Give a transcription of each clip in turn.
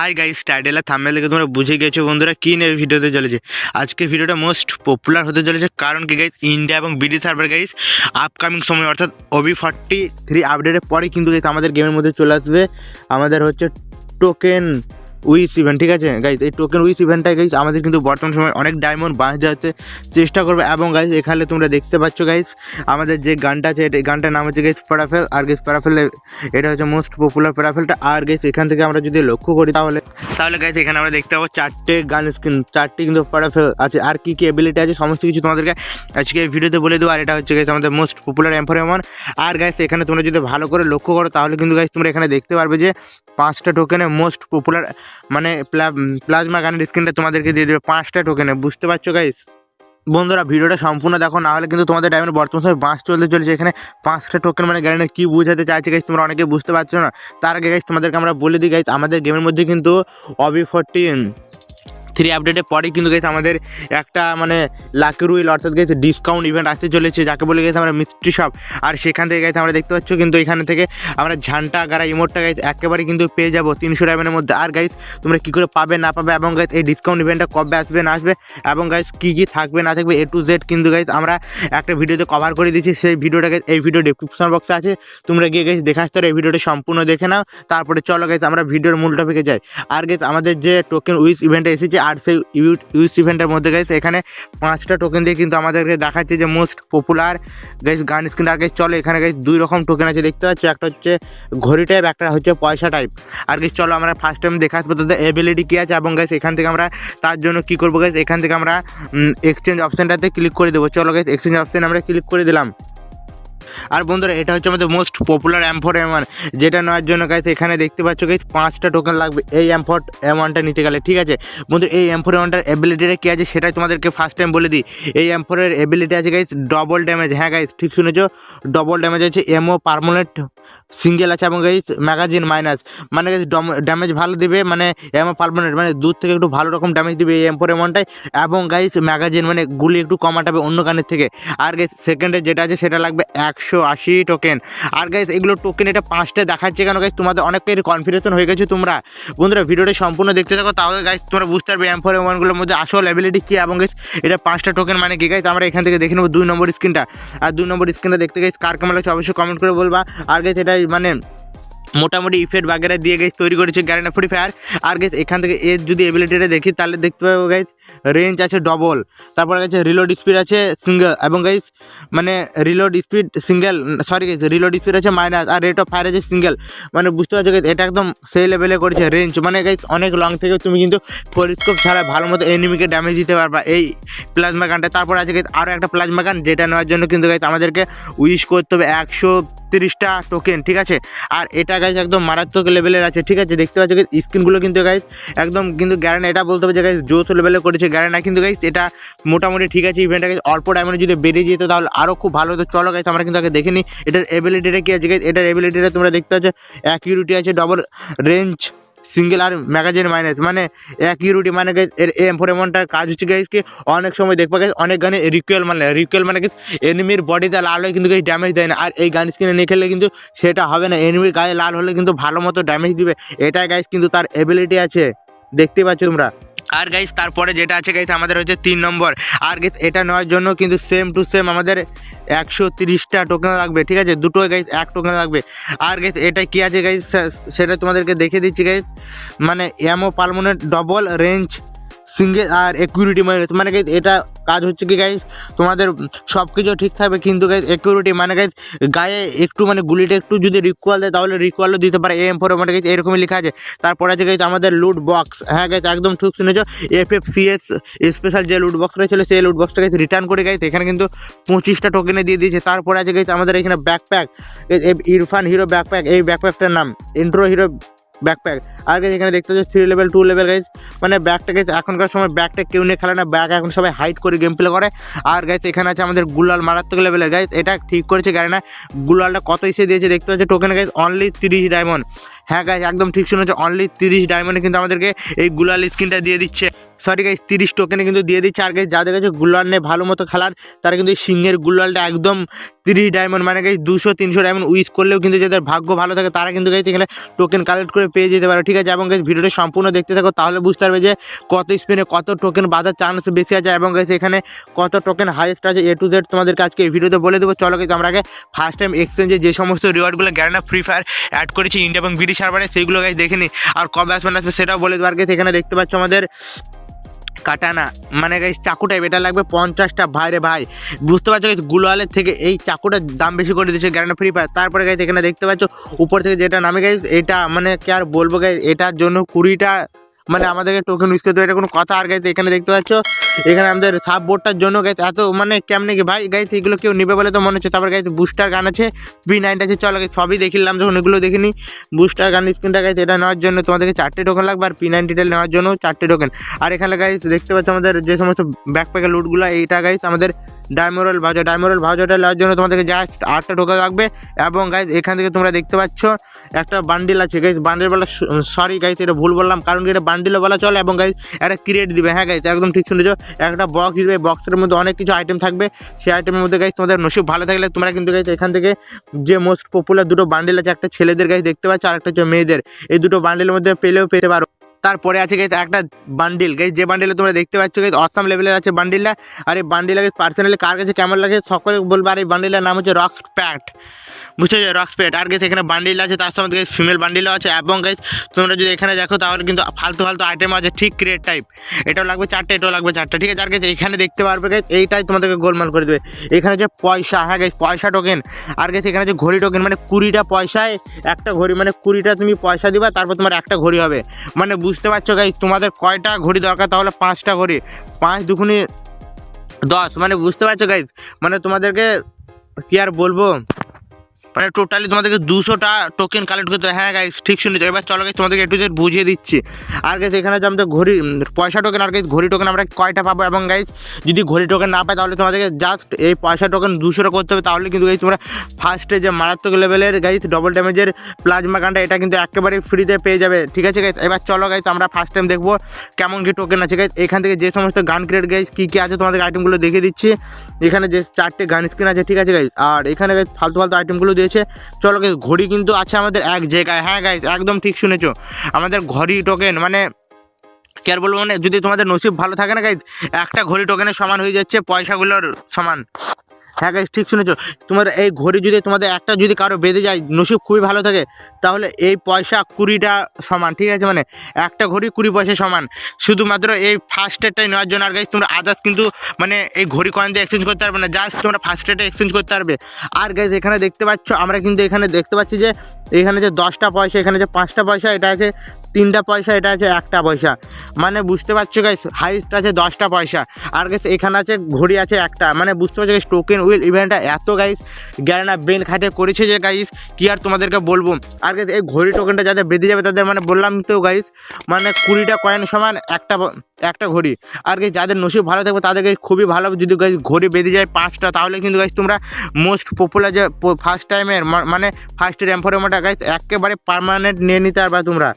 Hi guys টাইটেলের thumbnail দেখে তোমরা বুঝে গেছো বন্ধুরা কী নেবে ভিডিওতে চলেছে। আজকে ভিডিওটা মোস্ট পপুলার হতে চলেছে কারণ কি গাইস ইন্ডিয়া এবং বিডি সার্ভার গাইস আপকামিং সময়, অর্থাৎ ওবি ফর্টি থ্রি আপডেটের পরে কিন্তু আমাদের গেমের মধ্যে চলে আসবে। আমাদের হচ্ছে টোকেন উইস ইভেন্ট ঠিক আছে? গাইজ এই টোকেন উইস ইভেন্টটা গাইজ আমাদের কিন্তু বর্তমান সময় অনেক ডায়মন্ড বাঁচ যাতে চেষ্টা করবে। এবং গাইজ এখানে তোমরা দেখতে পাচ্ছ গাইজ আমাদের যে গানটা আছে, এই গানটার নাম হচ্ছে গাইজ প্যারাফেল আর গাইজ প্যারাফেল এটা হচ্ছে মোস্ট পপুলার প্যারাফেলটা আর গাইজ এখান থেকে আমরা যদি লক্ষ্য করি তাহলে তাহলে গাইজ এখানে আমরা দেখতে পাবো চারটে গান স্কিন চারটে কিন্তু প্যারাফেল আছে। আর কী কী এবিলিটি আছে, সমস্ত কিছু তোমাদেরকে আজকে এই ভিডিওতে বলে দেবো। আর এটা হচ্ছে গাইজ আমাদের মোস্ট পপুলার এমফোরেমন আর গাইজ এখানে তোমরা যদি ভালো করে লক্ষ্য করো, তাহলে কিন্তু গাইজ তোমরা এখানে দেখতে পারবে যে পাঁচটা টোকেনে মোস্ট পপুলার মানে প্লাজমা গানের স্ক্রিনটা তোমাদেরকে দিয়ে দেবে পাঁচটা টোকেনে, বুঝতে পারছ গাইস বন্ধুরা, ভিডিওটা সম্পূর্ণ দেখো, না হলে কিন্তু তোমাদের টাইমের বর্তমান সময় বাঁশ চলতে চলেছে, এখানে পাঁচটা টোকেন মানে গ্যারেন্টি কী বোঝাতে চাইছে গাইস তোমরা অনেকে বুঝতে পারছ না। তার আগে গাইস তোমাদেরকে আমরা বলে দিই গাইজ আমাদের গেমের মধ্যে কিন্তু অবি ফোরটিন থ্রি আপডেটের পরে কিন্তু গেছে আমাদের একটা মানে লাকি রুইল অর্থাৎ গেছে ডিসকাউন্ট ইভেন্ট আসতে চলেছে, যাকে বলে গেছে আমরা মিস্ট্রি শপ আর সেখান থেকে গেছে আমরা দেখতে পাচ্ছ কিন্তু এখান থেকে আমরা ঝান্টা, গাড়া ইমোটটা গাইজ একেবারে কিন্তু পেয়ে যাব তিনশো ডায়মন্ডের মধ্যে। আর গাইজ তোমরা কী করে পাবে, না পাবে এবং গাইজ এই ডিসকাউন্ট ইভেন্টটা কবে আসবে, না আসবে এবং গাইজ কী কী থাকবে, না থাকবে এ টু জেড কিন্তু গাইজ আমরা একটা ভিডিওতে কভার করে দিচ্ছি সেই ভিডিওটা গাইজ এই ভিডিও ডিসক্রিপশন বক্সে আছে। তোমরা গিয়ে গেছে দেখা আসতে এই ভিডিওটা সম্পূর্ণ দেখে নাও। তারপরে চলো গাইজ আমরা ভিডিওর মূল টপিকে যাই। আর গেছে আমাদের যে টোকেন উইস ইভেন্টে এসেছে আর সেই ইউথ ইভেন্টের মধ্যে গেছে এখানে পাঁচটা টোকেন দিয়ে কিন্তু আমাদেরকে দেখাচ্ছে যে মোস্ট পপুলার গেছে গান স্ক্রিন আর গেছে চলো এখানে গেছে দুই রকম টোকেন আছে, দেখতে পাচ্ছি? একটা হচ্ছে ঘড়ি টাইপ একটা হচ্ছে পয়সা টাইপ আর গেছে চলো আমরা ফার্স্ট টাইম দেখে আসব তাদের এবিলিটি কী আছে এবং গেছে এখান থেকে আমরা তার জন্য কী করব গেছে এখান থেকে আমরা এক্সচেঞ্জ অপশানটাতে ক্লিক করে দেবো। চলো গেছে এক্সচেঞ্জ অপশান আমরা ক্লিক করে দিলাম। আর বন্ধুরা, এটা হচ্ছে আমাদের most popular M four M one যেটা নেওয়ার জন্য গাইস এখানে দেখতে পাচ্ছ গাইস পাঁচটা টোকেন লাগবে। এই অ্যাম্ফোর্ট এম ওয়ানটা নিতে গেলে, ঠিক আছে? বন্ধু, এই অ্যাম্ফোর ওয়ানটার এবিলিটিটা কী আছে সেটাই তোমাদেরকে ফার্স্ট টাইম বলে দিই। এই অ্যাম্ফোরের অ্যাবিলিটি আছে গাইস ডবল ড্যামেজ হ্যাঁ গাইস ঠিক শুনেছো? ডবল ড্যামেজ আছে এমও পারমানেন্ট সিঙ্গেল আছে এবং গাইস ম্যাগাজিন মাইনাস মানে ড্যামেজ ভালো দিবে মানে এম পারমানেন্ট মানে দূর থেকে একটু ভালো রকম ড্যামেজ দিবে এই এম্পোর এমনটাই এবং গাইস ম্যাগাজিন মানে গুলি একটু কমাটাবে অন্য গানের থেকে। আর গাইস সেকেন্ডে যেটা আছে, সেটা লাগবে একশো আশি টোকেন আর গাইস এগুলো টোকেন এটা পাঁচটা দেখাচ্ছে কেন গাইস তোমাদের অনেকের কনফিডেশন হয়ে গেছে তোমরা। বন্ধুরা, ভিডিওটা সম্পূর্ণ দেখতে থাকো, তাহলে গাইস তোমরা বুঝতে পারবে এম ফোর ওয়ানগুলোর মধ্যে আসল অ্যাবিলিটি কী এবং গাইস এটা পাঁচটা টোকেন মানে কি? গাইস আমরা এখান থেকে দেখে নেব দুই নম্বর স্ক্রিনটা আর দুই নম্বর স্ক্রিনটা দেখতে গাইস কার কেমন লাগছে অবশ্যই কমেন্ট করে বলবা। আর গাইস এটাই মানে মোটামুটি ইফেক্ট বাগেরা দিয়ে গেছে তৈরি করেছে গ্যারেন্টা ফ্রি ফায়ার আর গেছে এখান থেকে এর যদি এবিলিটিটা দেখি, তাহলে দেখতে পাবো গাইজ রেঞ্জ আছে ডবল তারপরে গেছে রিলোড স্পিড আছে সিঙ্গেল এবং গাইজ মানে reload speed single sorry guys reload speed আছে মাইনাস আর রেট অফ ফায়ার আছে সিঙ্গেল মানে বুঝতে পারছ গাইজ এটা একদম সেই লেভেলে করেছে রেঞ্জ মানে গাইজ অনেক লং থেকে তুমি কিন্তু পরিস্কোপ ছাড়া ভালো মতো এনিমিকে ড্যামেজ দিতে পারবা। এই প্লাজমা গানটা। তারপর আছে গাইজ আরও একটা প্লাজমা গান, যেটা নেওয়ার জন্য কিন্তু গাইজ আমাদেরকে উইশ করতে হবে একশো তিরিশটা টোকেন ঠিক আছে? আর এটা গাইজ একদম মারাত্মক লেভেলের আছে, ঠিক আছে? দেখতে পাচ্ছ স্ক্রিনগুলো কিন্তু গাইজ একদম কিন্তু গ্যারেন্ট এটা বলতে হবে যে গাইজ জোস লেভেলে করেছে গ্যারেন্ট না কিন্তু গাইজ এটা মোটামুটি ঠিক আছে ইভেন্টটা গাইজ অল্প ডায়মন্ডে যদি বেরিয়ে যেত তাহলে আরও খুব ভালো হতো। চলো গাইজ আমরা কিন্তু আগে দেখে নিই, এটার এবিলিটিটা কী আছে গাইজ এটার এবিলিটিটা তোমরা দেখতে পাচ্ছ অ্যাকিউরিটি আছে ডবল রেঞ্জ সিঙ্গেল আর ম্যাগাজিন মাইনাস মানে একই রুটি মানে এর এম ফোর এমনটার কাজ হচ্ছে গাইজকে অনেক সময় দেখবা গেছে, অনেক গানে রিকুয়েল মানে রিকুয়েল মানে গেছে এনিমির বডিতে লাল হয়ে কিন্তু গাছ ড্যামেজ দেয় না, আর এই গান স্কিনে নিয়ে খেললে কিন্তু সেটা হবে না এনিমির গায়ে লাল হলে কিন্তু ভালো মতো ড্যামেজ দিবে, এটাই গাইজ কিন্তু তার এবিলিটি আছে, দেখতে পাচ্ছ তোমরা। আর গাইস তারপরে যেটা আছে গাইস আমাদের হচ্ছে তিন নম্বর। আর গাইস এটা নেওয়ার জন্য কিন্তু সেম টু সেম আমাদের একশো তিরিশটা টোকেন লাগবে, ঠিক আছে? দুটো গাইস এক টোকেন লাগবে। আর গাইস এটা কী আছে গাইস সেটা তোমাদেরকে দেখে দিচ্ছি গাইস মানে এমও পালমোনেট ডবল রেঞ্জ সিঙ্গেল আর একুরিটি মানে মানে গাইজ এটা কাজ হচ্ছে কি গাইজ তোমাদের সব কিছু ঠিক থাকবে, কিন্তু গাইজ একুরিটি মানে গাইজ গায়ে একটু মানে গুলিটা একটু যদি রিকোয়াল দেয়, তাহলে রিকোয়ালও দিতে পারে। এম ফোর মানে গাইজ এরকমই লেখা আছে। তারপরে আছে গাইজ আমাদের লুট বক্স হ্যাঁ গাইজ একদম ঠিক শুনেছো? F F C S special যে লুট বক্সটা ছিল সেই লুট বক্সটা গাইজ রিটার্ন করে গাইজ এখানে কিন্তু পঁচিশটা টোকেনে দিয়ে দিয়েছে। তারপরে আছে গাইজ আমাদের এখানে ব্যাকপ্যাক ইরফান হিরো ব্যাকপ্যাক এই ব্যাকপ্যাকটার নাম। ইন্ট্রো হিরো ব্যাকপ্যাক আর গাইজ এখানে দেখতে পাচ্ছি three level two level guys মানে ব্যাকটা গেছে এখনকার সময় ব্যাগটা কেউ নিয়ে খেলে না। ব্যাক এখন সবাই হাইট করে গেম প্লে করে। আর গাইজ এখানে আছে আমাদের গুলাল মারাত্মক লেভেলের গাইজ এটা ঠিক করেছে গাড়ি না গুলালটা কত ইসে দিয়েছে দেখতে পাচ্ছি? টোকেন গাইজ অনলি তিরিশ ডায়মন্ড হ্যাঁ গাইজ একদম ঠিক শুনেছে। অনলি তিরিশ ডায়মন্ডে কিন্তু আমাদেরকে এই গুলাল স্কিনটা দিয়ে দিচ্ছে। সরি গাইজ তিরিশ টোকেনে কিন্তু দিয়ে দিচ্ছে। আর গাইজ যাদের কাছে গুলাল নেই, ভালো মতো খেলার, তারা কিন্তু সিংহের গুলালটা একদম তিরিশ ডায়মন্ড মানে গাইজ দুশো, তিনশো ডায়মন্ড উইস করলেও কিন্তু যাদের ভাগ্য ভালো থাকে, তারা কিন্তু গাইজ এখানে টোকেন কালেক্ট করে পেয়ে যেতে পারে। ঠিক আছে? এবং গাইজ ভিডিওটা সম্পূর্ণ দেখতে থাকো, তাহলে বুঝতে পারবে যে কত স্পিনে কত টোকেন বাঁধার চান্স বেশি আছে এবং গাইজ এখানে কত টোকেন হাইয়েস্ট আছে এ টু জেড তোমাদেরকে আজকে এই ভিডিওতে বলে দেবো। চলো গাইজ আমরা আগে ফার্স্ট টাইম এক্সচেঞ্জে যে সমস্ত রিওয়ার্ডগুলো গ্যারানা ফ্রি ফায়ার অ্যাড করেছি ইন্ডিয়া এবং বিডি সার্ভারে সেইগুলো গাইজ দেখে নিই আর কবে আসবে না আসবে সেটাও বলে দেবো। আর গাইজ এখানে দেখতে পাচ্ছ আমাদের কাটানা। মানে গাইস চাকুটা এটা লাগবে পঞ্চাশটা। ভাই রে ভাই, বুঝতে পারছ গুলোয়ালের থেকে এই চাকুটার দাম বেশি করে দিচ্ছে গ্যারান্টি ফ্রি ফায়ার তারপরে গাইস, এখানে দেখতে পাচ্ছ, উপর থেকে যেটা নামে গাইস, এটা মানে কি আর বলব গাই এটার জন্য কুড়িটা মানে আমাদেরকে টোকেন ইউজ করতে হবে, এটা কোনো কথা আর গাইছে এখানে দেখতে পাচ্ছ এখানে আমাদের সাব বোর্ডটার জন্য গাইজ এত মানে কেমনে কি ভাই গাইজ এগুলো কেউ নেবে বলে তো মনে হচ্ছে। তারপর গাইজ বুস্টার গান আছে বি নাইনটা আছে, চলো সবই দেখিলাম যখন এগুলো দেখিনি। বুস্টার গান স্ক্রিনটা গাইজ এটা নেওয়ার জন্য তোমাদেরকে চারটে টোকেন লাগবে আর পি নাইনটিটা নেওয়ার জন্য চারটে টোকেন আর এখানে গাইজ দেখতে পাচ্ছ আমাদের যে সমস্ত ব্যাকপ্যাকের লুটগুলো এইটা গাইজ আমাদের ডায়মোরাল ভাজা ডায়মোরাল ভাজাটা নেওয়ার জন্য তোমাদেরকে জাস্ট আটটা টোকেন লাগবে। এবং গাইজ এখান থেকে তোমরা দেখতে পাচ্ছ একটা বান্ডিল আছে গাইজ বান্ডিল বলা সরি গাইজ এটা ভুল বললাম, কারণ এটা বান্ডিলও বলা চলে এবং গাইজ একটা ক্রিয়েট দিবে। হ্যাঁ গাইজ একদম ঠিক শুনেছো। একটা বক্স দিবে বক্সের মধ্যে অনেক কিছু আইটেম থাকবে। সেই আইটেমের মধ্যে গাইজ তোমাদের নসিব ভালো থাকলে তোমরা কিন্তু গাইজ এখান থেকে যে মোস্ট পপুলার দুটো বান্ডিল আছে, একটা ছেলেদের গাইজ দেখতে পাচ্ছ আর একটা হচ্ছে মেয়েদের। এই দুটো বান্ডিলের মধ্যে পেলেও পেতে পারো। তারপরে আছে গাইজ একটা বান্ডিল গাইজ যে বান্ডিলে তোমরা দেখতে পাচ্ছ গাইজ অসাম লেভেলের আছে বান্ডিলটা আর এই বান্ডিল গাইজ পার্সোনালি কার কাছে কেমন লাগে সকলে বলবে। আর এই বান্ডিলের নাম হচ্ছে রক্স প্যাট বুঝতে পারছ? রক্স প্যাট আর গেছে এখানে বান্ডিল আছে, তার সঙ্গে ফিমেল বান্ডিলও আছে। এবং গাইজ তোমরা যদি এখানে দেখো, তাহলে কিন্তু ফালতু ফালতু আইটেম আছে, ঠিক ক্রিয়েট টাইপ এটাও লাগবে চারটে, এটাও লাগবে চারটে, ঠিক আছে? আর গেছে এখানে দেখতে পারবে গাইজ এইটাই তোমাদেরকে গোলমাল করে দেবে। এখানে যে পয়সা হ্যাঁ গাইজ পয়সা টোকেন আর গেছে এখানে যে ঘড়ি টোকেন মানে কুড়িটা পয়সায় একটা ঘড়ি মানে কুড়িটা তুমি পয়সা দিবা, তারপর তোমার একটা ঘড়ি হবে। মানে বুঝতে পারছ গাইজ তোমাদের কয়টা ঘড়ি দরকার, তাহলে পাঁচটা ঘড়ি। পাঁচ দুখুনি দশ মানে বুঝতে পারছ গাইজ মানে তোমাদেরকে কি আর বলব? মানে টোটালি তোমাদেরকে দুশোটা টোকেন কালেক্ট করতে হ্যাঁ গাইস ঠিক শুনেছো। এবার চলো গাইস তোমাদেরকে একটু বুঝিয়ে দিচ্ছি। আর গাইস এখানে যে আমাদের ঘড়ি পয়সা টোকেন আর গাইজ ঘড়ি টোকেন আমরা কয়টা পাবো? এবং গাইস যদি ঘড়ি টোকেন না পাই, তাহলে তোমাদেরকে জাস্ট এই পয়সা টোকেন দুশোটা করতে হবে। তাহলে কিন্তু গাইজ তোমরা ফার্স্টে যে মারাত্মক লেভেলের গাইস ডবল ড্যামেজের প্লাজমা গানটা এটা কিন্তু একেবারে ফ্রিতে পেয়ে যাবে। ঠিক আছে গাইস এবার চলো গাইজ আমরা ফার্স্ট টাইম দেখব কেমন কি টোকেন আছে। গাইজ এখান থেকে যে সমস্ত গান ক্রিয়েট গাইস কী কী আছে তোমাদের আইটেমগুলো দেখে দিচ্ছি। এখানে যে চারটে গান স্ক্রিন আছে, ঠিক আছে গাইস আর এখানে গাইজ ফালতু ফালতু আইটেমগুলো দিয়েছে। চলো গেছে ঘড়ি কিন্তু আছে আমাদের এক জায়গায়। হ্যাঁ গাইজ একদম ঠিক শুনেছ। আমাদের ঘড়ি টোকেন মানে কে আর বলব মানে যদি তোমাদের নসিব ভালো থাকে না গাইজ একটা ঘড়ি টোকেনের সমান হয়ে যাচ্ছে পয়সাগুলোর সমান। হ্যাঁ গাইজ ঠিক শুনেছো। তোমার এই ঘড়ি যদি তোমাদের একটা যদি কারও বেঁধে যায়, নসিব খুবই ভালো থাকে, তাহলে এই পয়সা কুড়িটা সমান, ঠিক আছে? মানে একটা ঘড়ি কুড়ি পয়সা সমান। শুধুমাত্র এই ফার্স্ট এডটাই নেওয়ার জন্য আর গাইজ তোমরা আদার্স কিন্তু মানে এই ঘড়ি কয়েন দিয়ে এক্সচেঞ্জ করতে পারবে না জাস্ট তোমরা ফার্স্ট এডটা এক্সচেঞ্জ করতে পারবে। আর গাইজ এখানে দেখতে পাচ্ছ, আমরা কিন্তু এখানে দেখতে পাচ্ছি যে, এখানে যে দশটা পয়সা, এখানে যে পাঁচটা পয়সা, এটা আছে তিনটা পয়সা, এটা আছে একটা পয়সা। মানে বুঝতে পারছ গাইস হাইস্ট আছে দশটা পয়সা। আর গাইস এখানে আছে, ঘড়ি আছে একটা। মানে বুঝতে পারছ গাইস টোকেন উইল ইভেন্টটা এত গাইস গ্যারানা বেন খাটে করেছে যে গাইস কি আর তোমাদেরকে বলব? আর গাইস এই ঘড়ি টোকেনটা যাদের বেঁধে যাবে, তাদের মানে বললাম তো গাইস মানে কুড়িটা কয়েন সমান একটা একটা ঘড়ি। আর গাইস যাদের নসিব ভালো থাকবে তাদেরকে খুবই ভালো যদি গাইস ঘড়ি বেঁধে যায় পাঁচটা, তাহলে কিন্তু গাইস তোমরা মোস্ট পপুলার যে ফার্স্ট টাইমের মানে ফার্স্ট র্যাম্পোরেমাটা গাইস একেবারে পার্মানেন্ট নিয়ে নিতে পারবে তোমরা।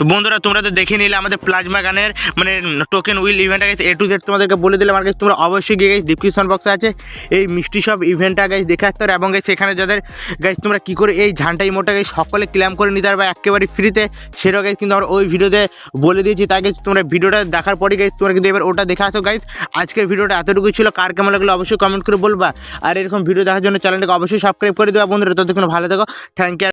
বন্ধুরা, তোমরা তো দেখে নিলে আমাদের প্লাজমা গানের মানে টোকেন উইল ইভেন্টটা গেছে এ টু জেড তোমাদেরকে বলে দিলাম। আর গাইস তোমরা অবশ্যই গিয়ে গাইস ডিসক্রিপশন বক্সে আছে এই মিষ্টি সব ইভেন্টটা গাইস দেখে আসতে পারো। এবং সেখানে যাদের গাইস তোমরা কী করে এই ঝান্টা ইমোটা গাইস সকলে ক্লেম করে নিতে পারবে একেবারে ফ্রিতে সেটাও গাইস কিন্তু আমরা ওই ভিডিওতে বলে দিয়েছি। তাই গাইস তোমরা ভিডিওটা দেখার পরে গাইস তোমরা কিন্তু এবার ওটা দেখে আসো গাইস আজকের ভিডিওটা এতটুকুই ছিল। কার কেমন লাগল অবশ্যই কমেন্ট করে বলবা। আর এরকম ভিডিও দেখার জন্য চ্যানেলটাকে অবশ্যই সাবস্ক্রাইব করে দেওয়া বন্ধুরা। ততক্ষণ ভালো থাকো। Thank you